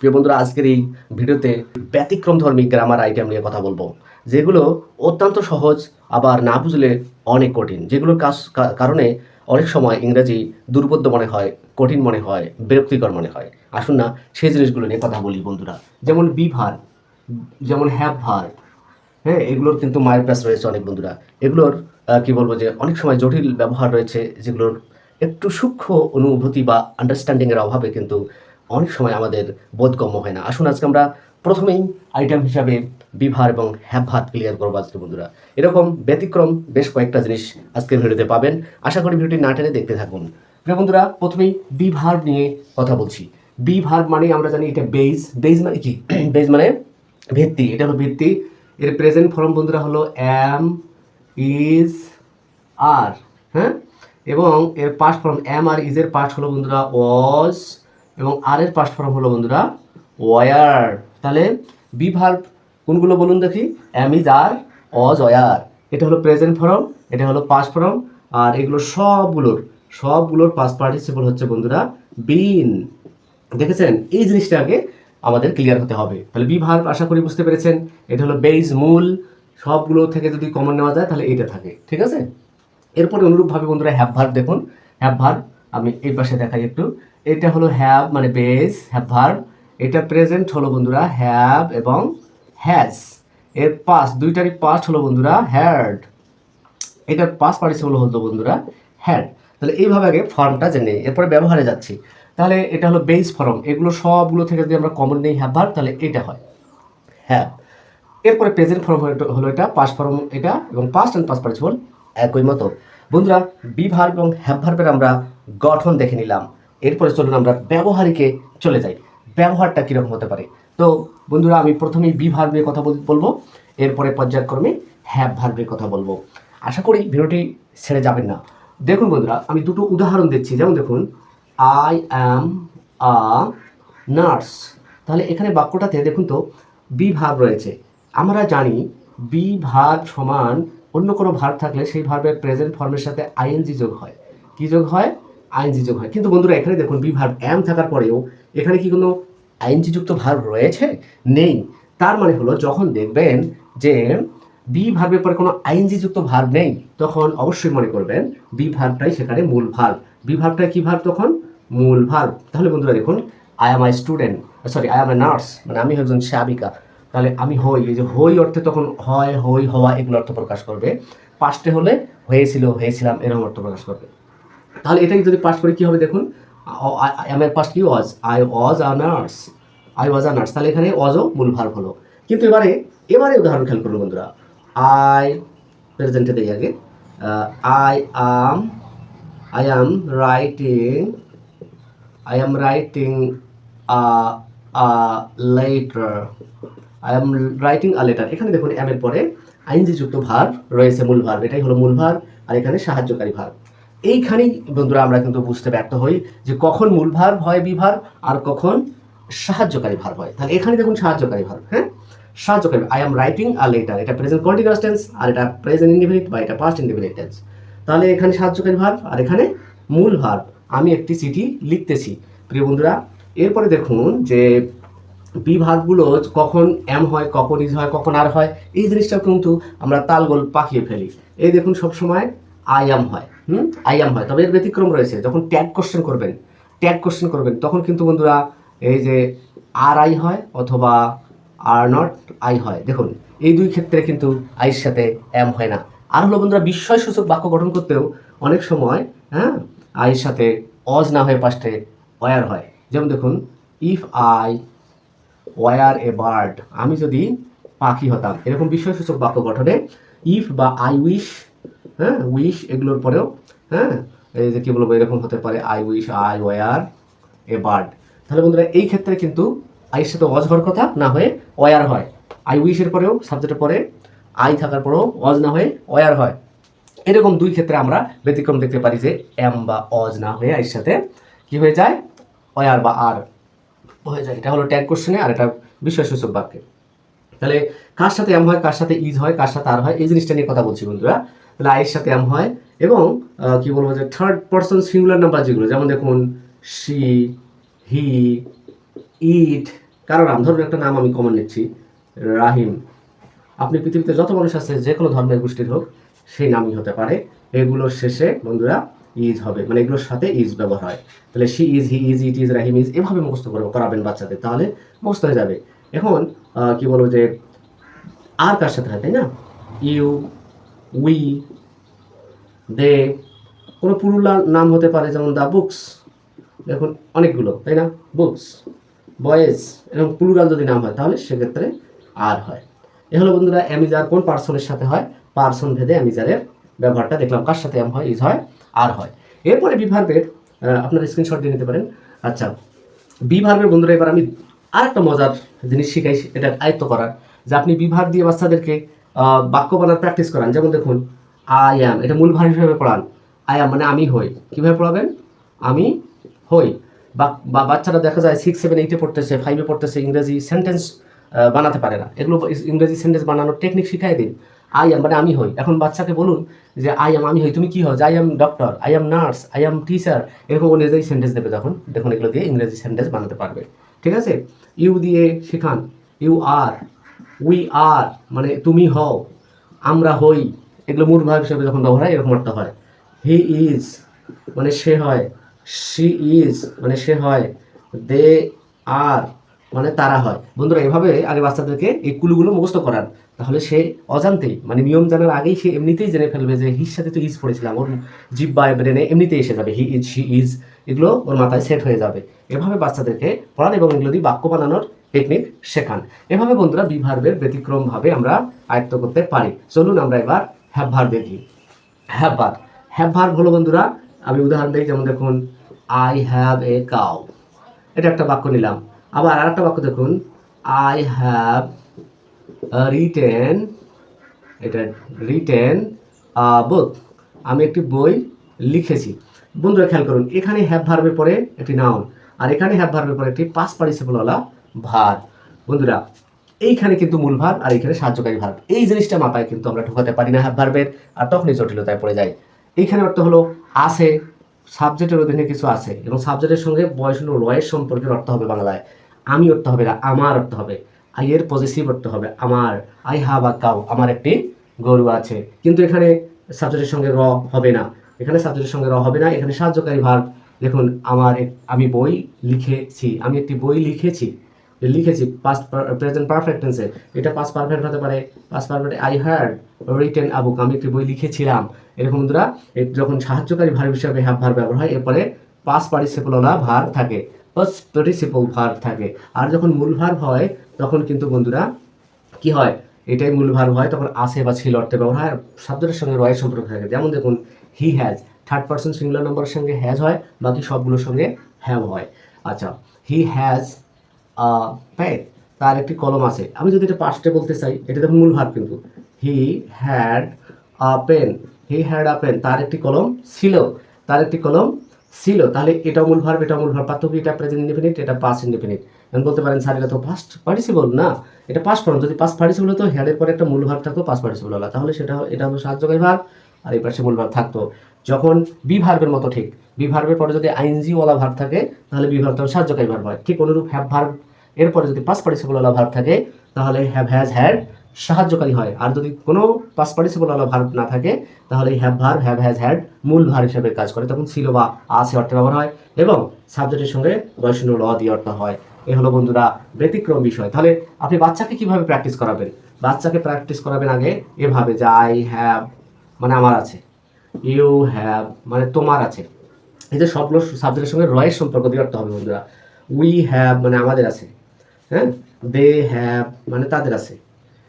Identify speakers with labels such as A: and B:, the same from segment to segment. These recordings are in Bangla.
A: প্রিয় বন্ধুরা, আজকের এই ভিডিওতে ব্যতিক্রম ধর্মী গ্রামার আইটেম নিয়ে কথা বলব, যেগুলো অত্যন্ত সহজ, আবার না বুঝলে অনেক কঠিন, যেগুলোর কাজ কারণে অনেক সময় ইংরাজি দুর্বোধ্য মনে হয়, কঠিন মনে হয়, বিরক্তিকর মনে হয়। আসুন না, সেই জিনিসগুলো নিয়ে কথা বলি বন্ধুরা। যেমন বি ভার, যেমন হ্যাভ ভার হ্যাঁ এগুলোর কিন্তু মায়ের প্যাস রয়েছে অনেক বন্ধুরা। এগুলোর কি বলব যে, অনেক সময় জটিল ব্যবহার রয়েছে, যেগুলোর একটু সূক্ষ্ম অনুভূতি বা আন্ডারস্ট্যান্ডিংয়ের অভাবে কিন্তু অনেক সময় আমাদের বোধগম্য হয় না। আসুন আজকে আমরা প্রথমেই আইটেম হিসাবে বিভার এবং হ্যাভাত ক্লিয়ার করব আজকে বন্ধুরা। এরকম ব্যতিক্রম বেশ কয়েকটা জিনিস আজকের ভিডিওতে পাবেন। আশা করি ভিডিওটি না টেনে দেখতে থাকুন। প্রিয় বন্ধুরা, প্রথমেই বিভার নিয়ে কথা বলছি। বিভার মানে আমরা জানি এটা বেজ বেজ মানে কি? বেজ মানে ভিত্তি। এটা হলো ভিত্তি। এর প্রেজেন্ট ফর্ম বন্ধুরা হলো এম ইজ আর হ্যাঁ? এবং এর পাস্ট ফর্ম এম আর ইজ এর পাস্ট হলো বন্ধুরা ওয়াজ এবং আর এর পাস্ট ফর্ম হলো বন্ধুরা ওয়ার তাহলে বি ভার্ব কোনগুলো বলুন দেখি? Am is R Aja war এটা হলো প্রেজেন্ট ফর্ম এটা হলো পাস্ট ফর্ম আর এগুলো সবগুলোর সবগুলোর পাস্ট পার্টিসিপল হচ্ছে বন্ধুরা বিন দেখেছেন? এই জিনিসটা আগে আমাদের ক্লিয়ার হতে হবে। তাহলে বি ভার্ব আশা করি বুঝতে পেরেছেন। এটা হলো বেজ মূল, সবগুলো থেকে যদি কমন নেওয়া যায় তাহলে এইটা থাকে। ঠিক আছে? এরপরে অনুরূপভাবে বন্ধুরা হ্যাভ ভার্ব দেখুন। হ্যাভ ভার্ব আমি এই পাশে দেখাই একটু। এটা হলো হ্যাভ মানে বেজ হ্যাভ ভার্ব এটা প্রেজেন্ট হলো বন্ধুরা হ্যাভ এবং হ্যাজ এর পাস দুইটারই পাস্ট হলো বন্ধুরা হ্যাড এটার পাস পার্টিসিপল হলো বন্ধুরা হ্যাড তাহলে এইভাবে আগে ফর্মটা জেনে। এরপরে ব্যবহারে যাচ্ছি। তাহলে এটা হলো বেস ফর্ম এগুলো সবগুলো থেকে যদি আমরা কমন নেই হ্যাভ ভার্ব তাহলে এটা হয়। হ্যাভ এরপরে প্রেজেন্ট ফর্ম হলো এটা পাস ফর্ম এটা এবং পাস্ট অ্যান্ড পাস পার্টিসিপল একই মতো। বন্ধুরা বি ভার্ব এবং হ্যাভ ভার্বের আমরা গঠন দেখে নিলাম। এরপরে চলুন আমরা ব্যবহারিকে চলে যাই। ব্যবহারটা কীরকম হতে পারে? তো বন্ধুরা, আমি প্রথমেই বি ভার্ব নিয়ে কথা বল- বলব, এরপরে পর্যায়ক্রমে হ্যাভ ভার্বের কথা বলব। আশা করি ভিডিওটি ছেড়ে যাবেন না। দেখুন বন্ধুরা, আমি দুটো উদাহরণ দিচ্ছি। যেমন দেখুন আই অ্যাম আ নার্স তাহলে এখানে বাক্যটাতে দেখুন তো বি ভার্ব রয়েছে। আমরা জানি বি ভার্ব সমান অন্য কোনো ভার্ব থাকলে সেই ভার্বের প্রেজেন্ট ফর্মের সাথে আইএনজি যোগ হয়। কি যোগ হয়? আইএনজি যোগ হয় কিন্তু বন্ধুরা, এখানে দেখুন বি ভার্ব এম থাকার পরেও এখানে কি কোনো আইএনজি যুক্ত ভার্ব রয়েছে? নেই। তার মানে হলো, যখন দেখবেন যে বি ভার্বের পরে কোনো আইএনজি যুক্ত ভার্ব নেই, তখন অবশ্যই মনে করবেন বি ভার্বটাই সেখানে মূল ভার্ব বি ভার্বটা কি ভার্ব তখন? মূল ভার্ব তাহলে বন্ধুরা দেখুন I am I student sorry I am I nurse মানে আমি একজন সেবিকা। তাহলে আমি হই, এই যে হই অর্থে তখন হয়, হই, হওয়া, এগুলো অর্থ প্রকাশ করবে। পাস্টে হলে হয়েছিল, হয়েছিলাম, এরকম অর্থ প্রকাশ করবে। তাহলে এটাই যদি পাস করি কি হবে দেখুন? এর পাস কি? Was. I was nurse. I was a nurse. তাহলে এখানে ওয়াজও মূল ভার্ব হলো। কিন্তু এবারে এবারে উদাহরণ খেয়াল করুন বন্ধুরা। আই, প্রেজেন্টে দেই আগে। I am, I am writing, I am writing a letter. I am writing a letter. এখানে দেখুন, এম এর পরে আইনজি যুক্ত ভার রয়েছে মূল ভার এটাই হলো মূল ভার আর এখানে সাহায্যকারী ভার এইখানেই বন্ধুরা আমরা কিন্তু বুঝতে ব্যর্থ হই যে কখন মূল ভার হয় বিভার আর কখন সাহায্যকারী ভার হয়। তাহলে এখানে দেখুন সাহায্যকারী ভার হ্যাঁ? সাহায্যকারী I am writing R letter এটা প্রেজেন্ট কন্টিনিউয়াস টেন্স আর এটা প্রেজেন্ট ইন্ডিফিনিট বা এটা পাস্ট ইন্ডিফিনিট টেন্স তাহলে এখানে সাহায্যকারী ভার আর এখানে মূল ভার। আমি একটি চিঠি লিখতেছি। প্রিয় বন্ধুরা, এরপরে দেখুন যে বি ভার্বগুলো কখন এম হয়, কখন ইজ হয়, কখন আর হয়, এই জিনিসটা কিন্তু আমরা তালগোল পাকিয়ে ফেলি। এই দেখুন সবসময় আই এম হয়। হুম? আই এম হয়। তবে এর ব্যতিক্রম রয়েছে। যখন ট্যাগ কোশ্চেন করবেন ট্যাগ কোশ্চেন করবেন, তখন কিন্তু বন্ধুরা এই যে আর আই হয় অথবা আর নট আই হয়। দেখুন, এই দুই ক্ষেত্রে কিন্তু আইয়ের সাথে এম হয় না। আর হলো বন্ধুরা, বিস্ময়সূচক বাক্য গঠন করতেও অনেক সময় হ্যাঁ আইয়ের সাথে অজ না হয়ে পাশে ওয়ার হয়। যেমন দেখুন if I were a bird আমি যদি পাখি হতাম। এরকম বিস্ময়সূচক বাক্য গঠনে ইফ বা আই উইশ হ্যাঁ উইশ এগুলোর পরেও হ্যাঁ এই যে কি বলব, এরকম হতে পারে I wish I were a bird তাহলে বন্ধুরা, এই ক্ষেত্রে কিন্তু আইয়ের সাথে অজ হওয়ার কথা না হয়ে ওয়ার হয়। আই উইশের পরেও সাবজেক্টের পরে আই থাকার পরেও অজ না হয়ে ওয়ার হয়। এরকম দুই ক্ষেত্রে আমরা ব্যতিক্রম দেখতে পারি যে এম বা অজ না হয়ে আইয়ের সাথে কি হয়ে যায়? ওয়ার বা আর হয়ে যায়। এটা হলো ট্যাগ কোশ্চেনে আর এটা বিষয়সূচক বাক্যে। তাহলে কার সাথে এম হয়, কার সাথে ইজ হয়, কার সাথে আর হয়, এই জিনিসটা নিয়ে কথা বলছি বন্ধুরা। আইয়ের সাথে এম হয় এবং কি বলব যে থার্ড পার্সন সিঙ্গুলার নাম্বার যেগুলো, যেমন দেখুন সি হি ইট কারও নাম, ধরুন একটা নাম আমি কমন নিচ্ছি, রাহিম। আপনি পৃথিবীতে যত মানুষ আছে, যে কোনো ধর্মের গোষ্ঠীর হোক, সেই নামই হতে পারে। এগুলোর শেষে, বন্ধুরা ইজ হবে। মানে এগুলোর সাথে ইজ ব্যবহার হয়। তাহলে she is he is it is Rahim is এভাবে মুখস্থ করব, করাবেন বাচ্চাদের, তাহলে মুখস্থ হয়ে যাবে। এখন কি বলব যে, আর কার সাথে হয়, তাই না? ইউ উই দে কোনো পুরুলার নাম হতে পারে যেমন দ্য বুকস দেখুন অনেকগুলো, তাই না? বুকস বয়েজ এবং প্লুরাল যদি নাম হয়, তাহলে সেক্ষেত্রে আর হয়। এ হলো বন্ধুরা অ্যামিজার কোন পার্সনের সাথে হয়? পার্সন ভেদে অ্যামিজারের ব্যবহারটা দেখলাম, কার সাথে এম হয় ইজ হয় আর হয়। এরপরে বিভার্বের আপনারা স্ক্রিনশট দিয়ে নিতে পারেন। আচ্ছা বিভার্বের বন্ধুরা, এবার আমি আর একটা মজার জিনিস শিখাই এটা আয়ত্ত করার। যে আপনি বিভাগ দিয়ে বাচ্চাদেরকে বাক্য বানার প্র্যাকটিস করান। যেমন দেখুন আই অ্যাম এটা মূল ভার হিসেবে পড়ান। আই অ্যাম মানে আমি হই। কীভাবে পড়াবেন? আমি হই। বা বাচ্চারা দেখা যায় সিক্স সেভেন এইটে পড়তেছে ফাইভে পড়তেছে, ইংরেজি সেন্টেন্স বানাতে পারে না। এগুলো ইংরেজি সেন্টেন্স বানানোর টেকনিক শিখাই দিন। আই এম মানে আমি হই। এখন বাচ্চাকে বলুন যে আই এম আমি হই। তুমি কি হও? I am doctor I am nurse I am teacher এরকম ও নিজেই সেন্টেন্স দেবে তখন দেখুন এগুলো দিয়ে ইংরেজি সেন্টেন্স বানাতে পারবে। ঠিক আছে? ইউ দিয়ে শেখান। ইউ আর উই আর মানে তুমি হও, আমরা হই। এগুলো মূল ভাব হিসেবে যখন ব্যবহার হয়, এরকম একটা হয়। হি ইজ মানে সে হয়। শি ইজ মানে সে হয়। দে আর মানে তারা হয়। বন্ধুরা, এভাবে আগে বাচ্চাদেরকে এই কুলুগুলো মুখস্থ করান। তাহলে সে অজান্তেই মানে নিয়ম জানার আগেই সে এমনিতেই জেনে ফেলবে যে হির সাথে তো ইজ পড়েছিলাম। ওর জিব্বা ব্রেনে এমনিতেই এসে যাবে। হি ইজ শি ইজ এগুলো ওর মাথায় সেট হয়ে যাবে। এভাবে বাচ্চাদেরকে পড়ান এবং এগুলো দিয়ে বাক্য বানানোর টেকনিক শেখান। এভাবে বন্ধুরা বি বিভার্বের ব্যতিক্রমভাবে আমরা আয়ত্ত করতে পারি। চলুন আমরা এবার হ্যাভ ভার দেখি। হ্যাভ ভার হ্যাভ ভার হলো বন্ধুরা, আমি উদাহরণ দিই, যেমন দেখুন আই হ্যাভ এ কাউ এটা একটা বাক্য নিলাম। আবার আর একটা বাক্য দেখুন আই হ্যাভ রিটেন এটা রিটেন বুক আমি একটি বই লিখেছি। বন্ধুরা খেয়াল করুন, এখানে হ্যাভ ভার্বের পরে একটি নাউন আর এখানে হ্যাভ ভার্বের পরে একটি পাস পার্টিসিপলওয়ালা ভার। বন্ধুরা, এইখানে কিন্তু মূল ভার আর এইখানে সাহায্যকারী ভার। এই জিনিসটা মাথায় কিন্তু আমরা ঢোকাতে পারি না ভার্বের, আর তখনই জটিলতায় পড়ে যায় এইখানে অর্থ হলো আছে সাবজেক্টের অধীনে কিছু আছে এবং সাবজেক্টের সঙ্গে বয়স রয়ের সম্পর্কের অর্থ হবে বাংলায়। আমি অর্থ হবে না, আমার অর্থ হবে। আই এর পজিটিভ অর্থ হবে আমার। আই হ্যাভ আ কাউ আমার একটি গরু আছে। কিন্তু এখানে সাবজেক্টের সঙ্গে র হবে না। এখানে সাবজেক্টের সঙ্গে র হবে না, এখানে সাহায্যকারী ভার। দেখুন, আমার আমি বই লিখেছি, আমি একটি বই লিখেছি। লিখেছি পাস্ট প্রেজেন্ট পারফেক্ট টেন্সে এটা পাস্ট পারফেক্ট হতে পারে past perfect I had written a book আমি একটি বই লিখেছিলাম। এরকম বন্ধুরা যখন সাহায্যকারী ভার হিসাবে হ্যাভ ভার ব্যবহার হয়, এরপরে পাস পার্টিসিপলওয়ালা ভার থাকে পাস পার্টিসিপল ভার থাকে। আর যখন মূল ভার হয়, তখন কিন্তু বন্ধুরা, কি হয়? এটাই মূল ভার হয়, তখন আসে বা ছিল অর্থে ব্যবহার হয় শব্দটার সঙ্গে রয়ের সম্পর্ক থাকে। যেমন দেখুন he has third person singular নম্বরের সঙ্গে হ্যাজ হয়, বাকি সবগুলোর সঙ্গে হ্যাভ হয়। আচ্ছা হি হ্যাজ পেন তার একটি কলম আছে। আমি যদি এটা পাস্টে বলতে চাই, এটা দেখুন মূল ভার কিন্তু। He had a pen he had a pen তার একটি কলম ছিল, তার একটি কলম ছিল। তাহলে এটা মূল ভার্ব এটা মূল ভার্ব পার্থক্য এটা প্রেজেন্ট ইন্ডিপেন্ডেন্ট এটা পাস্ট ইন্ডিপেন্ডেন্ট এখন বলতে পারেন, স্যার, এটা তো পাস্ট পার্টিসিপল না? এটা পাস্ট ফর্ম যদি পাস্ট পার্টিসিপল হতো হেডের পরে একটা মূল ভার্ব থাকতো পাস্ট পার্টিসিপল হলো। তাহলে সেটা, এটা হলো সাহায্যকারী ভার্ব আর এই পাশে মূল ভার্ব থাকতো। যখন বি ভার্বের মতো ঠিক বি ভার্বের পরে যদি আইনজি ওয়ালা ভার্ব থাকে, তাহলে বি তখন সাহায্যকারী ভার্ব হয়। ঠিক অনুরূপ হ্যাভ ভার্ব এরপরে যদি পাস পার্টিসিপল ওয়ালা ভার্ব থাকে, তাহলে হ্যাভ হ্যাজ হ্যাড সাহায্যকারী হয়। আর যদি কোনো পাস পার্টিসিপল ওয়ালা ভার্ব না থাকে, তাহলে have verb have has had মূল ভার হিসেবে কাজ করে। তখন ছিল বা আছে অর্থে ব্যবহার হয় এবং সাবজেক্টের সঙ্গে বয়সন্য ল দিয়ে অর্থ হয়। এ হলো বন্ধুরা ব্যতিক্রম বিষয়। তাহলে আপনি বাচ্চাকে কীভাবে প্র্যাকটিস করাবেন? বাচ্চাকে প্র্যাকটিস করাবেন আগে, এভাবে যে আই হ্যাভ মানে আমার আছে। ইউ হ্যাভ মানে তোমার আছে। এই যে সবগুলো সাবজেক্টের সঙ্গে রয়ের সম্পর্ক দিয়ে অর্থ হবে বন্ধুরা। উই হ্যাভ মানে আমাদের আছে। হ্যাঁ? দে হ্যাভ মানে তাদের আছে।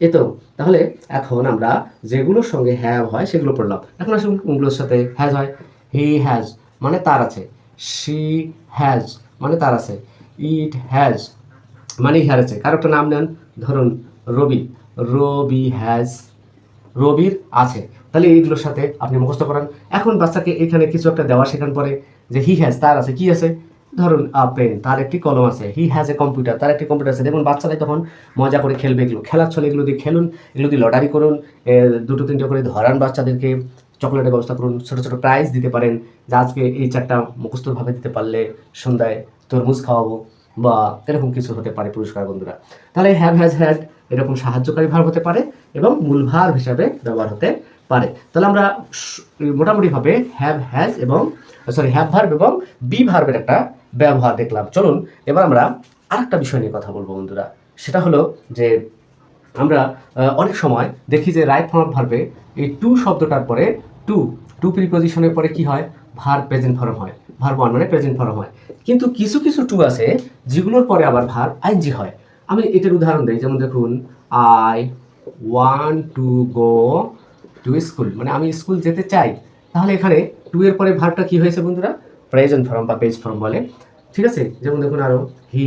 A: এ তো, তাহলে এখন আমরা যেগুলোর সঙ্গে হ্যাভ হয় সেগুলো পড়লাম। এখন আসুন কোনগুলোর সাথে হ্যাজ হয়। হি হ্যাজ মানে তার আছে। শি হ্যাজ মানে তার আছে। ইট হ্যাজ মানে ইহার আছে। কারও একটা নাম নেন? ধরুন, রবি। রবি হ্যাজ রবির আছে। তাহলে এইগুলোর সাথে আপনি মুখস্থ করান। এখন বাচ্চাকে এখানে কিছু একটা দেওয়া শেখান পরে যে হি হ্যাজ তার আছে, কি আছে? ধরুন পেন তার একটি কলম আছে। হি হ্যাজ এ কম্পিউটার তার একটি কম্পিউটার আছে। দেখুন, বাচ্চারাই তখন মজা করে খেলবে এগুলো। খেলার ছলে এগুলো দিয়ে খেলুন, এগুলো দিয়ে লটারি করুন দুটো, তিনটে করে ধরান বাচ্চাদেরকে, চকলেটের ব্যবস্থা করুন, ছোটো ছোটো প্রাইজ দিতে পারেন যে আজকে এই চারটা মুখস্থভাবে দিতে পারলে সন্ধ্যায় তরমুজ খাওয়াবো বা এরকম কিছু হতে পারে পুরস্কার বন্ধুরা। তাহলে হ্যাভ হ্যাজ হ্যাড এরকম সাহায্যকারী ভার্ব হতে পারে এবং মূল ভার্ব হিসাবে ব্যবহার হতে পারে। তাহলে আমরা মোটামুটিভাবে হ্যাভ হ্যাজ এবং সরি হ্যাভ ভার্ব এবং বি ভার্বের একটা ব্যবহার দেখলাম। চলুন, এবার আমরা আরেকটা বিষয় নিয়ে কথা বলব বন্ধুরা। সেটা হলো যে আমরা অনেক সময় দেখি যে রাইট ফর্ম ভার্বে এই টু শব্দটার পরে টু টু প্রিপোজিশনের পরে কি হয়? ভার প্রেজেন্ট ফর্ম হয়। ভার ওয়ান মানে প্রেজেন্ট ফর্ম হয়। কিন্তু কিছু কিছু টু আছে যেগুলোর পরে আবার ভার আইনজি হয়। আমি এটার উদাহরণ দিই। যেমন দেখুন I want to go to school মানে আমি স্কুল যেতে চাই, তাহলে এখানে টু এর পরে ভার্বটা কি হয়েছে বন্ধুরা? প্রেজেন্ট ফর্ম বা পেজ ফর্ম বলে। ঠিক আছে? যেমন দেখুন আরও he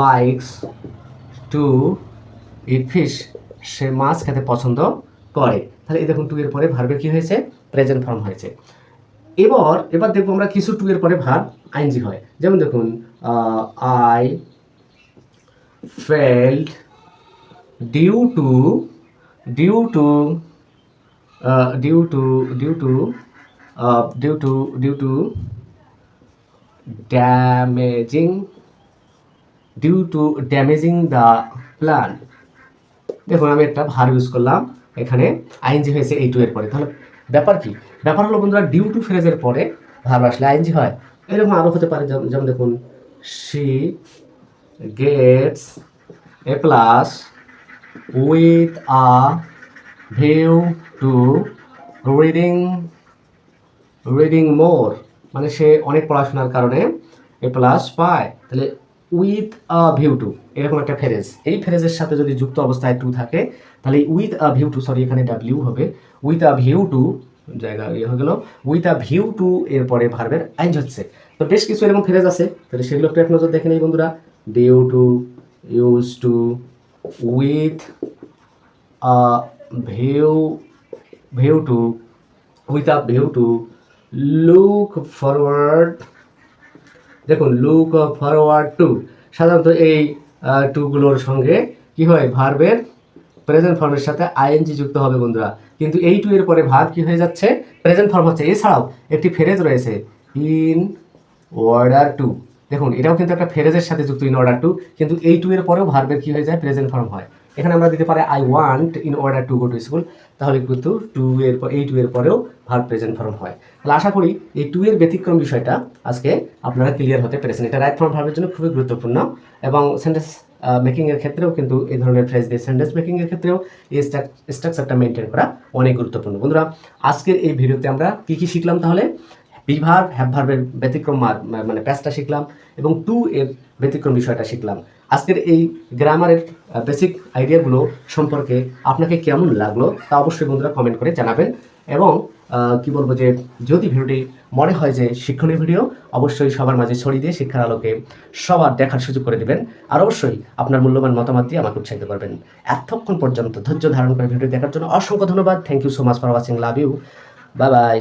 A: likes to eat fish সে মাছ খেতে পছন্দ করে। তাহলে এই দেখুন টু এর পরে ভার্বে কি হয়েছে? প্রেজেন্ট ফর্ম হয়েছে। এবার এবার দেখব আমরা কিছু টু এর পরে ভার্ব আইনজি হয়। যেমন দেখুন I failed due to due to due to due to due to due to damaging due to damaging the plant দেখুন, আমি একটা ভার ইউজ করলাম, এখানে আইনজি হয়েছে এই টু এর পরে। তাহলে ব্যাপার কি? ব্যাপার হলো বন্ধুরা ডিউ টু ফ্রেজের পরে ভার আসলে আইনজি হয়। এরকম আরও হতে পারে, যেমন যেমন দেখুন she gets A plus with a view to reading reading more মানে সে অনেক পড়াশোনার কারণে এ প্লাস পায়। তাহলে উইথ আ ভিউ টু এরকম একটা ফ্রেজ এই ফ্রেজের সাথে যদি যুক্ত অবস্থায় টু থাকে, তাহলে with a view to sorry এখানে ডাব্লিউ হবে। উইথ আ ভিউ টু জায়গা ইয়ে হয়ে গেল। উইথ আ ভিউ টু এরপরে ভার্বের আইন হচ্ছে। তো বেশ কিছু এরকম ফ্রেজ আছে। তাহলে সেগুলো একটু এক নজর দেখে নেই বন্ধুরা। Due to use to with a view view to with a view to look forward দেখুন লুক ফরওয়ার্ড টু সাধারণত এই টুগুলোর সঙ্গে কি হয়? ভার্বের প্রেজেন্ট ফর্মের সাথে আইএনজি যুক্ত হবে বন্ধুরা। কিন্তু এই টু এর পরে ভার্ব কি হয়ে যাচ্ছে? প্রেজেন্ট ফর্ম হচ্ছে। এছাড়াও একটি ফ্রেজ রয়েছে। ইন অর্ডার টু দেখুন, এটাও কিন্তু একটা ফ্রেজের সাথে যুক্ত ইন অর্ডার টু কিন্তু এই টু এর পরেও ভার্বের কি হয়ে যায়? প্রেজেন্ট ফর্ম হয়। এখানে আমরা দিতে পারি I want in order to go to school তাহলে কিন্তু টু এর পর এই টু এর পরেও ভার্ব প্রেজেন্ট ফর্ম হয়। তাহলে আশা করি এই টু এর ব্যতিক্রম বিষয়টা আজকে আপনারা ক্লিয়ার হতে পেরেছেন। এটা রাইট ফর্ম ভার্বের জন্য খুবই গুরুত্বপূর্ণ এবং সেন্টেন্স মেকিং এর ক্ষেত্রেও কিন্তু এই ধরনের ফ্রেজ দিয়ে সেন্টেন্স মেকিং এর ক্ষেত্রেও এই স্ট্রাকচারটা মেনটেন করা অনেক গুরুত্বপূর্ণ। বন্ধুরা, আজকের এই ভিডিওতে আমরা কি কি শিখলাম তাহলে? বিভার হ্যাভ ভার্বের ব্যতিক্রম মানে প্যাচটা শিখলাম এবং টু এর ব্যতিক্রম বিষয়টা শিখলাম। আজকের এই গ্রামারের বেসিক আইডিয়াগুলো সম্পর্কে আপনাকে কেমন লাগল তা অবশ্যই বন্ধুরা কমেন্ট করে জানাবেন এবং কি বলব যে, যদি ভিডিওটি মনে হয় যে শিক্ষণীয় ভিডিও, অবশ্যই সবার মাঝে ছড়িয়ে দিয়ে শিক্ষার আলোকে সবার দেখার সুযোগ করে দিবেন আর অবশ্যই আপনার মূল্যবান মতামত দিয়ে আমাকে উৎসাহিত করবেন। এতক্ষণ পর্যন্ত ধৈর্য ধারণ করে ভিডিও দেখার জন্য অসংখ্য ধন্যবাদ। Thank you so much for watching love you bye bye